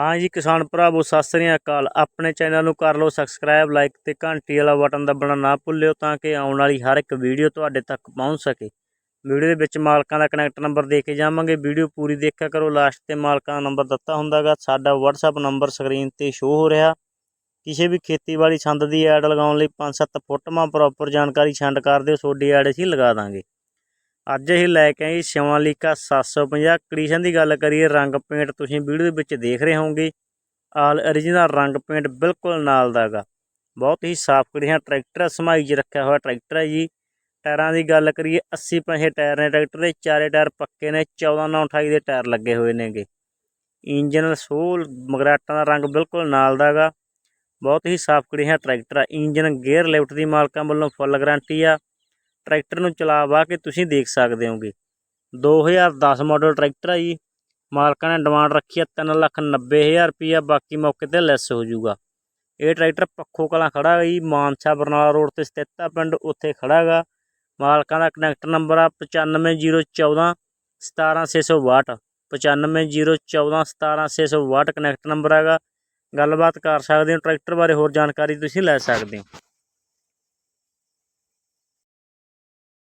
ਹਾਂ ਜੀ, ਕਿਸਾਨ ਭਰਾਵੋ, ਸਤਿ ਸ੍ਰੀ ਅਕਾਲ। ਆਪਣੇ ਚੈਨਲ ਨੂੰ ਕਰ ਲਓ ਸਬਸਕ੍ਰਾਈਬ ਲਾਈਕ ਤੇ ਘੰਟੀ ਵਾਲਾ ਬਟਨ ਦਬਾਉਣਾ ਨਾ ਭੁੱਲਿਓ ਤਾਂ ਕਿ ਆਉਣ ਵਾਲੀ ਹਰ ਇੱਕ ਵੀਡੀਓ ਤੁਹਾਡੇ ਤੱਕ ਪਹੁੰਚ ਸਕੇ। ਵੀਡੀਓ ਦੇ ਵਿੱਚ ਮਾਲਕਾਂ ਦਾ ਕਨੈਕਟ ਨੰਬਰ ਦੇ ਕੇ ਜਾਵਾਂਗੇ। ਵੀਡੀਓ ਪੂਰੀ ਦੇਖਿਆ ਕਰੋ ਲਾਸਟ ਤੇ ਮਾਲਕਾਂ ਦਾ ਨੰਬਰ ਦਿੱਤਾ ਹੁੰਦਾਗਾ। ਸਾਡਾ WhatsApp ਨੰਬਰ ਸਕਰੀਨ ਤੇ ਸ਼ੋ ਹੋ ਰਿਹਾ। ਕਿਸੇ ਵੀ ਖੇਤੀਬਾੜੀ ਸੰਦ ਦੀ ਐਡ ਲਗਾਉਣ ਲਈ 5-7 ਫੋਟੋਆਂ ਪ੍ਰੋਪਰ ਜਾਣਕਾਰੀ ਛੰਡ ਕਰ ਦਿਓ, ਤੁਹਾਡੀ ਐਡ ਅਸੀਂ ਲਗਾ ਦਾਂਗੇ। ਅੱਜ ਅਸੀਂ ਲੈ ਕੇ ਆਏ ਸ਼ਿਵਾਲਿਕਾ 750 ਕੰਡੀਸ਼ਨ ਦੀ ਗੱਲ ਕਰੀਏ, ਰੰਗ ਪੇਂਟ ਤੁਸੀਂ ਵੀਡੀਓ ਦੇ ਵਿੱਚ ਦੇਖ ਰਹੇ ਹੋਵੋਗੇ। ਆਲ origignal ਰੰਗ ਪੇਂਟ ਬਿਲਕੁਲ ਨਾਲ ਦਾਗਾ ਬਹੁਤ ਹੀ ਸਾਫ਼ ਕੰਡੀਸ਼ਨ ਟਰੈਕਟਰ ਸਮਾਈ 'ਚ ਰੱਖਿਆ ਹੋਇਆ ਟਰੈਕਟਰ ਹੈ ਜੀ। ਟਾਇਰਾਂ ਦੀ ਗੱਲ ਕਰੀਏ 80 ਪੈਸੇ ਟਾਇਰ ਨੇ ਟਰੈਕਟਰ ਦੇ, ਚਾਰੇ ਟਾਇਰ ਪੱਕੇ ਨੇ 14 9 28 ਦੇ ਟਾਇਰ ਲੱਗੇ ਹੋਏ ਨੇਗੇ। ਇੰਜਨ ਸੋਲ ਮਗਰਾਟਾਂ ਦਾ ਰੰਗ ਬਿਲਕੁਲ ਨਾਲ ਦਾਗਾ ਬਹੁਤ ਹੀ ਸਾਫ਼ ਕੰਡੀਸ਼ਨ ਟਰੈਕਟਰ ਆ, ਇੰਜਨ ਗੇਅਰ ਲਿਫਟ ਦੀ ਮਾਲਕਾਂ ਵੱਲੋਂ ਫੁੱਲ ਗਾਰੰਟੀ ਆ। ਟਰੈਕਟਰ ਨੂੰ ਚਲਾ ਵਾ ਕੇ ਤੁਸੀਂ ਦੇਖ ਸਕਦੇ ਹੋਗੇ। 2010 ਮਾਡਲ ਟਰੈਕਟਰ ਆ ਜੀ। ਮਾਲਕਾਂ ਨੇ ਡਿਮਾਂਡ ਰੱਖੀ ਆ ਤਿੰਨ ਲੱਖ ਨੱਬੇ ਹਜ਼ਾਰ ਰੁਪਈਆ, ਬਾਕੀ ਮੌਕੇ ਤੇ ਲੈਸ ਹੋ ਜਾਊਗਾ। ਇਹ ਟਰੈਕਟਰ ਪੱਖੋ ਕਲਾਂ ਖੜਾ ਹੈ ਜੀ, ਮਾਨਸਾ ਬਰਨਾਲਾ ਰੋਡ ਤੇ ਸਥਿਤ ਆ, ਪਿੰਡ ਉੱਥੇ ਖੜਾ ਹੈਗਾ ਮਾਲਕਾਂ ਦਾ ਕਨੈਕਟ ਨੰਬਰ ਆ 95014 17662 95014 17662 ਕਨੈਕਟ ਨੰਬਰ ਹੈਗਾ ਗੱਲਬਾਤ ਕਰ ਸਕਦੇ ਹੋ, ਟਰੈਕਟਰ ਬਾਰੇ ਹੋਰ ਜਾਣਕਾਰੀ ਤੁਸੀਂ ਲੈ ਸਕਦੇ ਹੋ।